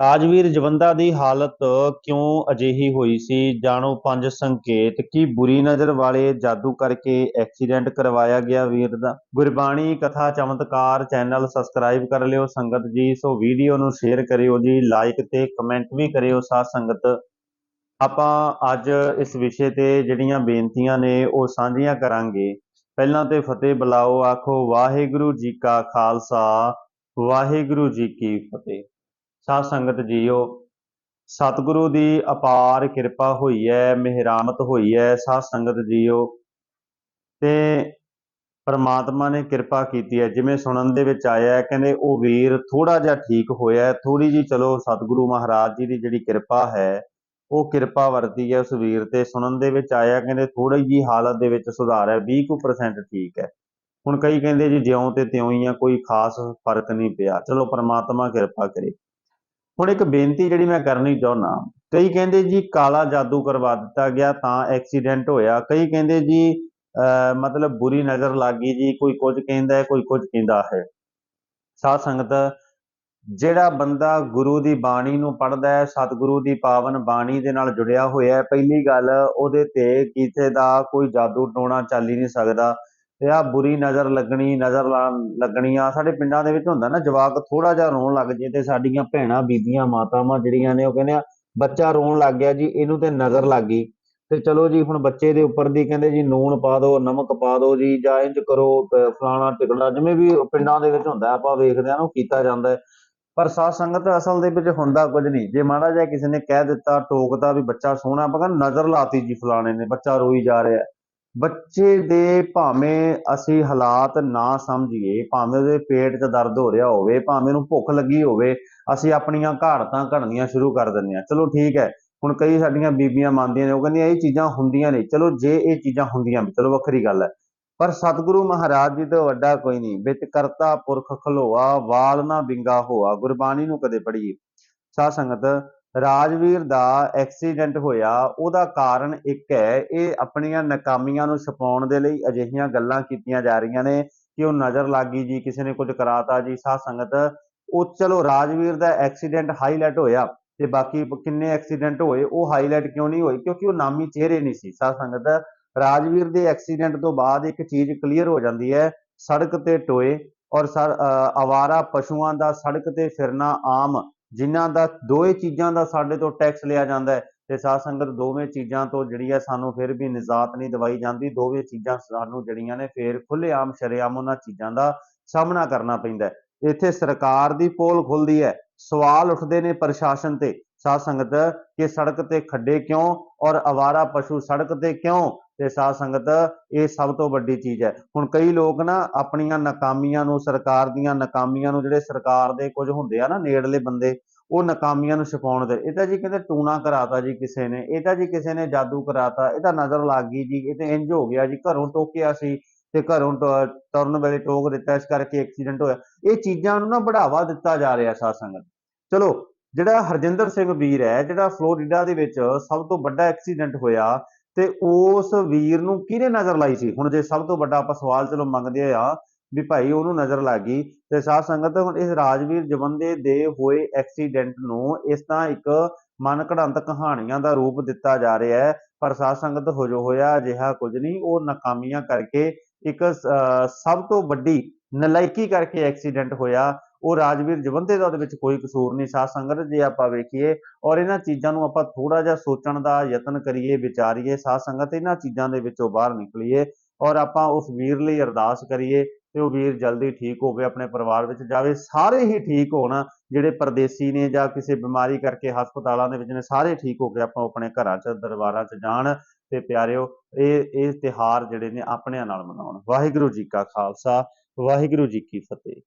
ਰਾਜਵੀਰ ਜਵੰਦਾ ਦੀ ਹਾਲਤ ਕਿਉਂ ਅਜਿਹੀ ਹੋਈ ਸੀ? ਜਾਣੋ ਪੰਜ ਸੰਕੇਤ। ਕੀ ਬੁਰੀ ਨਜ਼ਰ ਵਾਲੇ ਜਾਦੂ ਕਰਕੇ ਐਕਸੀਡੈਂਟ ਕਰਵਾਇਆ ਗਿਆ? ਵੀਰ ਦਾ ਗੁਰਬਾਣੀ ਕਥਾ ਚਮਤਕਾਰ ਚੈਨਲ ਸਬਸਕ੍ਰਾਈਬ ਕਰ ਲਿਓ। ਸੰਗਤ ਜੀ, ਸੋ ਵੀਡੀਓ ਨੂੰ ਸ਼ੇਅਰ ਕਰਿਓ ਜੀ, ਲਾਈਕ ਤੇ ਕਮੈਂਟ ਵੀ ਕਰਿਓ ਸਾਧ ਸੰਗਤ। ਆਪਾਂ ਅੱਜ ਇਸ ਵਿਸ਼ੇ ਤੇ ਜਿਹੜੀਆਂ ਬੇਨਤੀਆਂ ਨੇ, ਉਹ ਸਾਂਝੀਆਂ ਕਰਾਂਗੇ। ਪਹਿਲਾਂ ਤੇ ਫਤਿਹ ਬੁਲਾਓ, ਆਖੋ ਵਾਹਿਗੁਰੂ ਜੀ ਕਾ ਖਾਲਸਾ, ਵਾਹਿਗੁਰੂ ਜੀ ਕੀ ਫਤਿਹ। ਸਾਧ ਸੰਗਤ ਜੀਓ, ਸਤਿਗੁਰੂ ਦੀ ਅਪਾਰ ਕਿਰਪਾ ਹੋਈ ਹੈ ਮਿਹਰਾਮਤ ਹੋਈ ਹੈ ਸਾਧ ਸੰਗਤ ਜੀਓ। ਤੇ ਪਰਮਾਤਮਾ ਨੇ ਕਿਰਪਾ ਕੀਤੀ ਹੈ ਜਿਵੇਂ ਸੁਣਨ ਦੇ ਵਿੱਚ ਆਇਆ ਕਹਿੰਦੇ, ਉਹ ਵੀਰ ਥੋੜਾ ਜਿਹਾ ਠੀਕ ਹੋਇਆ ਥੋੜੀ ਜੀ ਚਲੋ ਸਤਿਗੁਰੂ ਮਹਾਰਾਜ ਜੀ ਦੀ ਜਿਹੜੀ ਕਿਰਪਾ ਹੈ, ਉਹ ਕਿਰਪਾ ਵਰਤੀ ਹੈ ਉਸ ਵੀਰ ਤੇ। ਸੁਣਨ ਦੇ ਵਿੱਚ ਆਇਆ, ਕਹਿੰਦੇ ਥੋੜੀ ਜੀ ਹਾਲਤ ਦੇ ਵਿੱਚ ਸੁਧਾਰ ਹੈ 20% ਠੀਕ ਹੈ ਹੁਣ ਕਈ ਕਹਿੰਦੇ ਜੀ, ਜਿਉਂ ਤੇ ਤਿਉਂ ਹੀ ਆ, ਕੋਈ ਖਾਸ ਫ਼ਰਕ ਨਹੀਂ ਪਿਆ। ਚਲੋ ਪਰਮਾਤਮਾ ਕਿਰਪਾ ਕਰੇ। ਹੁਣ ਇੱਕ ਬੇਨਤੀ ਜਿਹੜੀ ਮੈਂ ਕਰਨੀ ਚਾਹੁੰਦਾ, ਕਈ ਕਹਿੰਦੇ ਜੀ ਕਾਲਾ ਜਾਦੂ ਕਰਵਾ ਦਿੱਤਾ ਗਿਆ ਤਾਂ ਐਕਸੀਡੈਂਟ ਹੋਇਆ, ਕਈ ਕਹਿੰਦੇ ਜੀ, ਅਹ, ਮਤਲਬ ਬੁਰੀ ਨਜ਼ਰ ਲੱਗ ਗਈ ਜੀ, ਕੋਈ ਕੁਝ ਕਹਿੰਦਾ ਹੈ, ਕੋਈ ਕੁਝ ਕਹਿੰਦਾ ਹੈ। ਸਾਧ ਸੰਗਤ, ਜਿਹੜਾ ਬੰਦਾ ਗੁਰੂ ਦੀ ਬਾਣੀ ਨੂੰ ਪੜ੍ਹਦਾ ਹੈ, ਸਤਿਗੁਰੂ ਦੀ ਪਾਵਨ ਬਾਣੀ ਦੇ ਨਾਲ ਜੁੜਿਆ ਹੋਇਆ ਹੈ, ਪਹਿਲੀ ਗੱਲ ਉਹਦੇ ਤੇ ਕਿਸੇ ਦਾ ਕੋਈ ਜਾਦੂ ਟੋਣਾ ਚੱਲ ਹੀ ਨਹੀਂ ਸਕਦਾ। ਤੇ ਆ ਬੁਰੀ ਨਜ਼ਰ ਲੱਗਣੀ ਨਜ਼ਰ ਲੱਗਣੀ ਆ ਸਾਡੇ ਪਿੰਡਾਂ ਦੇ ਵਿੱਚ ਹੁੰਦਾ ਨਾ, ਜਵਾਕ ਥੋੜਾ ਜਿਹਾ ਰੋਣ ਲੱਗ ਜੇ ਤੇ ਸਾਡੀਆਂ ਭੈਣਾਂ, ਬੀਬੀਆਂ, ਮਾਤਾਵਾਂ ਜਿਹੜੀਆਂ ਨੇ, ਉਹ ਕਹਿੰਦੇ ਆ, ਬੱਚਾ ਰੋਣ ਲੱਗ ਗਿਆ ਜੀ, ਇਹਨੂੰ ਤੇ ਨਜ਼ਰ ਲੱਗ ਗਈ। ਤੇ ਚਲੋ ਜੀ, ਹੁਣ ਬੱਚੇ ਦੇ ਉੱਪਰ ਦੀ ਕਹਿੰਦੇ ਜੀ, ਨੂਣ ਪਾ ਦਿਓ ਨਮਕ ਪਾ ਦਿਓ ਜੀ, ਜਾਂ ਇੰਜ ਕਰੋ ਫਲਾਣਾ ਟਿਕੜਾ, ਜਿਵੇਂ ਵੀ ਪਿੰਡਾਂ ਦੇ ਵਿੱਚ ਹੁੰਦਾ, ਆਪਾਂ ਵੇਖਦੇ ਆ ਉਹ ਕੀਤਾ ਜਾਂਦਾ ਹੈ। ਪਰ ਸਾਧ ਸੰਗਤ ਅਸਲ ਦੇ ਵਿੱਚ ਹੁੰਦਾ ਕੁਝ ਨਹੀਂ। ਜੇ ਮਾੜਾ ਜਿਹਾ ਕਿਸੇ ਨੇ ਕਹਿ ਦਿੱਤਾ ਟੋਕਦਾ ਵੀ ਬੱਚਾ ਸੋਹਣਾ, ਆਪਾਂ ਕਹਿੰਦੇ ਨਜ਼ਰ ਲਾਤੀ ਜੀ ਫਲਾਣੇ ਨੇ, ਬੱਚਾ ਰੋਈ ਜਾ ਰਿਹਾ ਬੱਚੇ ਦੇ ਭਾਵੇਂ ਅਸੀਂ ਹਾਲਾਤ ਨਾ ਸਮਝੀਏ, ਭਾਵੇਂ ਉਹਦੇ ਪੇਟ 'ਚ ਦਰਦ ਹੋ ਰਿਹਾ ਹੋਵੇ, ਭਾਵੇਂ ਉਹਨੂੰ ਭੁੱਖ ਲੱਗੀ ਹੋਵੇ, ਅਸੀਂ ਆਪਣੀਆਂ ਘਾੜਤਾਂ ਘੜਨੀਆਂ ਸ਼ੁਰੂ ਕਰ ਦਿੰਦੇ ਹਾਂ। ਚਲੋ ਠੀਕ ਹੈ, ਹੁਣ ਕਈ ਸਾਡੀਆਂ ਬੀਬੀਆਂ ਮੰਨਦੀਆਂ ਨੇ, ਉਹ ਕਹਿੰਦੀਆਂ, ਇਹ ਚੀਜ਼ਾਂ ਹੁੰਦੀਆਂ ਨੇ। ਚਲੋ ਜੇ ਇਹ ਚੀਜ਼ਾਂ ਹੁੰਦੀਆਂ ਵੀ, ਚਲੋ ਵੱਖਰੀ ਗੱਲ ਹੈ। ਪਰ ਸਤਿਗੁਰੂ ਮਹਾਰਾਜ ਜੀ ਤੋਂ ਵੱਡਾ ਕੋਈ ਨਹੀਂ। ਬਿਤ ਕਰਤਾ ਪੁਰਖ ਖਲੋਆ, ਵਾਲ ਨਾ ਬਿੰਗਾ ਹੋਆ, ਗੁਰਬਾਣੀ ਨੂੰ ਕਦੇ ਪੜ੍ਹੀਏ। ਸਾਧ ਸੰਗਤ ਰਾਜਵੀਰ ਦਾ ਐਕਸੀਡੈਂਟ ਹੋਇਆ, ਉਹਦਾ ਕਾਰਨ ਇੱਕ ਹੈ, ਇਹ ਆਪਣੀਆਂ ਨਾਕਾਮੀਆਂ ਨੂੰ ਛਪਾਉਣ ਦੇ ਲਈ ਅਜਿਹੀਆਂ ਗੱਲਾਂ ਕੀਤੀਆਂ ਜਾ ਰਹੀਆਂ ਨੇ ਕਿ ਉਹ ਨਜ਼ਰ ਲੱਗ ਗਈ ਜੀ, ਕਿਸੇ ਨੇ ਕੁਝ ਕਰਾਤਾ ਜੀ ਸਾਧ ਸੰਗਤ। ਉਹ ਚਲੋ ਰਾਜਵੀਰ ਦਾ ਐਕਸੀਡੈਂਟ ਹਾਈਲਾਈਟ ਹੋਇਆ ਤੇ ਬਾਕੀ ਕਿੰਨੇ ਐਕਸੀਡੈਂਟ ਹੋਏ, ਉਹ ਹਾਈਲਾਈਟ ਕਿਉਂ ਨਹੀਂ ਹੋਏ? ਕਿਉਂਕਿ ਉਹ ਨਾਮੀ ਚਿਹਰੇ ਨਹੀਂ ਸੀ ਸਾਧ ਸੰਗਤ। ਰਾਜਵੀਰ ਦੇ ਐਕਸੀਡੈਂਟ ਤੋਂ ਬਾਅਦ ਇੱਕ ਚੀਜ਼ ਕਲੀਅਰ ਹੋ ਜਾਂਦੀ ਹੈ, ਸੜਕ ਤੇ ਟੋਏ ਔਰ ਸਰ ਪਸ਼ੂਆਂ ਦਾ ਸੜਕ ਤੇ ਫਿਰਨਾ ਆਮ ਜਿਨ੍ਹਾਂ ਦਾ ਦੋਏ ਚੀਜ਼ਾਂ ਦਾ ਸਾਡੇ ਤੋਂ ਟੈਕਸ ਲਿਆ ਜਾਂਦਾ ਹੈ ਤੇ ਸਾਧ ਸੰਗਤ ਦੋਵੇਂ ਚੀਜ਼ਾਂ ਤੋਂ ਜਿਹੜੀ ਹੈ ਸਾਨੂੰ ਫਿਰ ਵੀ ਨਿਜ਼ਾਤ ਨਹੀਂ ਦਵਾਈ ਜਾਂਦੀ, ਦੋਵੇਂ ਚੀਜ਼ਾਂ ਸਾਨੂੰ ਜਿਹੜੀਆਂ ਨੇ ਫਿਰ ਖੁੱਲ੍ਹੇਆਮ ਸ਼ਰੇਆਮ ਉਹਨਾਂ ਚੀਜ਼ਾਂ ਦਾ ਸਾਹਮਣਾ ਕਰਨਾ ਪੈਂਦਾ ਇੱਥੇ ਸਰਕਾਰ ਦੀ ਪੋਲ ਖੁੱਲਦੀ ਹੈ, ਸਵਾਲ ਉੱਠਦੇ ਨੇ ਪ੍ਰਸ਼ਾਸਨ ਤੇ, ਸਾਧ ਸੰਗਤ ਕਿ ਸੜਕ ਤੇ ਖੱਡੇ ਕਿਉਂ ਔਰ ਅਵਾਰਾ ਪਸ਼ੂ ਸੜਕ ਤੇ ਕਿਉਂ? ਤੇ ਸਾਧ ਸੰਗਤ, ਇਹ ਸਭ ਤੋਂ ਵੱਡੀ ਚੀਜ਼ ਹੈ। ਹੁਣ ਕਈ ਲੋਕ ਨਾ ਆਪਣੀਆਂ ਨਾਕਾਮੀਆਂ ਨੂੰ, ਸਰਕਾਰ ਦੀਆਂ ਨਾਕਾਮੀਆਂ ਨੂੰ, ਜਿਹੜੇ ਸਰਕਾਰ ਦੇ ਕੁਝ ਹੁੰਦੇ ਆ ਨਾ ਨੇੜਲੇ ਬੰਦੇ, ਉਹ ਨਾਕਾਮੀਆਂ ਨੂੰ ਛਪਾਉਣ ਦੇ। ਇਹ ਤਾਂ ਜੀ ਕਹਿੰਦੇ ਟੂਣਾ ਕਰਾਤਾ ਜੀ ਕਿਸੇ ਨੇ, ਇਹ ਤਾਂ ਜੀ ਕਿਸੇ ਨੇ ਜਾਦੂ ਕਰਾਤਾ, ਇਹ ਤਾਂ ਨਜ਼ਰ ਲੱਗ ਗਈ ਜੀ, ਇਹ ਤੇ ਇੰਜ ਹੋ ਗਿਆ ਜੀ, ਘਰੋਂ ਟੋਕਿਆ ਸੀ ਤੇ ਘਰੋਂ ਟ- ਤੁਰਨ ਵੇਲੇ ਟੋਕ ਦਿੱਤਾ, ਇਸ ਕਰਕੇ ਐਕਸੀਡੈਂਟ ਹੋਇਆ। ਇਹ ਚੀਜ਼ਾਂ ਨੂੰ ਨਾ ਬੜਾਵਾ ਦਿੱਤਾ ਜਾ ਰਿਹਾ ਸਾਧ ਸੰਗਤ। ਚਲੋ, ਜਿਹੜਾ ਹਰਜਿੰਦਰ ਸਿੰਘ ਵੀਰ ਹੈ, ਜਿਹੜਾ ਫਲੋਰੀਡਾ ਦੇ ਵਿੱਚ ਸਭ ਤੋਂ ਵੱਡਾ ਐਕਸੀਡੈਂਟ ਹੋਇਆ ਤੇ ਉਸ ਵੀਰ ਨੂੰ ਕਿਹਨੇ ਨਜ਼ਰ ਲਾਈ ਸੀ? ਹੁਣ ਜੇ ਸਭ ਤੋਂ ਵੱਡਾ ਆਪਾਂ ਸਵਾਲ ਚਲੋ ਮੰਗਦੇ ਆ ਵੀ ਭਾਈ ਉਹਨੂੰ ਨਜ਼ਰ ਲੱਗ ਗਈ ਤੇ ਸਾਧ ਸੰਗਤ ਹੁਣ ਇਸ ਰਾਜਵੀਰ ਜਵੰਦੇ ਦੇ ਹੋਏ ਐਕਸੀਡੈਂਟ ਨੂੰ ਇਸ ਤਰ੍ਹਾਂ ਇੱਕ ਮਨ ਘੜੰਤ ਕਹਾਣੀਆਂ ਦਾ ਰੂਪ ਦਿੱਤਾ ਜਾ ਰਿਹਾ ਹੈ, ਪਰ ਸਾਧ ਸੰਗਤ ਹੋ ਜੋ ਹੋਇਆ ਅਜਿਹਾ ਕੁਝ ਨਹੀਂ, ਉਹ ਨਾਕਾਮੀਆਂ ਕਰਕੇ ਇੱਕ ਸਭ ਤੋਂ ਵੱਡੀ ਨਲਾਇਕੀ ਕਰਕੇ ਐਕਸੀਡੈਂਟ ਹੋਇਆ ਉਹ ਰਾਜਵੀਰ ਜਵੰਦੇ ਦਾ ਉਹਦੇ ਵਿੱਚ ਕੋਈ ਕਸੂਰ ਨਹੀਂ। ਸਾਧ ਸੰਗਤ, ਜੇ ਆਪਾਂ ਵੇਖੀਏ ਔਰ ਇਹਨਾਂ ਚੀਜ਼ਾਂ ਨੂੰ ਆਪਾਂ ਥੋੜਾ ਜਿਹਾ ਸੋਚਣ ਦਾ ਯਤਨ ਕਰੀਏ, ਵਿਚਾਰੀਏ, ਸਾਧ ਸੰਗਤ ਇਹਨਾਂ ਚੀਜ਼ਾਂ ਦੇ ਵਿੱਚੋਂ ਬਾਹਰ ਨਿਕਲੀਏ ਔਰ ਆਪਾਂ ਉਸ ਵੀਰ ਲਈ ਅਰਦਾਸ ਕਰੀਏ ਤੇ ਉਹ ਵੀਰ ਜਲਦੀ ਠੀਕ ਹੋਵੇ ਆਪਣੇ ਪਰਿਵਾਰ ਵਿੱਚ ਜਾਵੇ। ਸਾਰੇ ਹੀ ਠੀਕ ਹੋਣ, ਜਿਹੜੇ ਪਰਦੇਸੀ ਨੇ ਜਾਂ ਕਿਸੇ ਬਿਮਾਰੀ ਕਰਕੇ ਹਸਪਤਾਲਾਂ ਦੇ ਵਿੱਚ ਨੇ, ਸਾਰੇ ਠੀਕ ਹੋ ਕੇ ਆਪਾਂ ਆਪਣੇ ਘਰਾਂ 'ਚ, ਦਰਬਾਰਾਂ 'ਚ ਜਾਣ ਤੇ ਪਿਆਰਿਓ, ਇਹ ਇਹ ਤਿਹਾਰ ਜਿਹੜੇ ਨੇ ਆਪਣਿਆਂ ਨਾਲ ਮਨਾਉਣ। ਵਾਹਿਗੁਰੂ ਜੀ ਕਾ ਖਾਲਸਾ, ਵਾਹਿਗੁਰੂ ਜੀ ਕੀ ਫਤਿਹ।